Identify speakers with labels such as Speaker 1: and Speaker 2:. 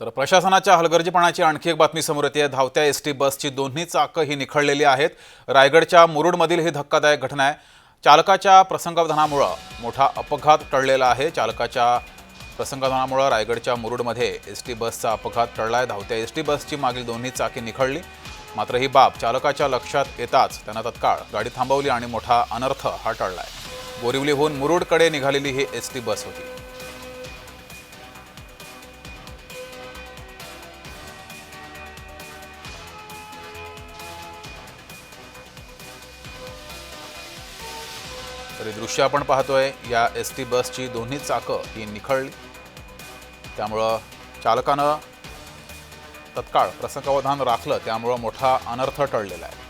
Speaker 1: तर प्रशासनाच्या हलगर्जीपणाची आणखी एक बातमी समोर येते. धावत्या एस टी बसची दोन्ही चाकं ही निखळलेली आहेत. रायगडच्या मुरुडमधील ही धक्कादायक घटना आहे. चालकाच्या प्रसंगावधानामुळं मोठा अपघात टळलेला आहे. चालकाच्या प्रसंगावधानामुळं रायगडच्या मुरुडमध्ये एस टी बसचा अपघात टळला आहे धावत्या एस टी बसची मागील दोन्ही चाकी निखळली. मात्र ही बाब चालकाच्या लक्षात येताच त्यानं तत्काळ गाडी थांबवली आणि मोठा अनर्थ हा टळला आहे बोरिवलीहून मुरुडकडे निघालेली ही एस टी बस होती. तरी दृश्य आपण पाहतोय या एस टी बसची दोन्ही चाकं ही निखळली. त्यामुळं चालकानं तत्काळ प्रसंगावधान राखलं त्यामुळं मोठा अनर्थ टळलेला आहे.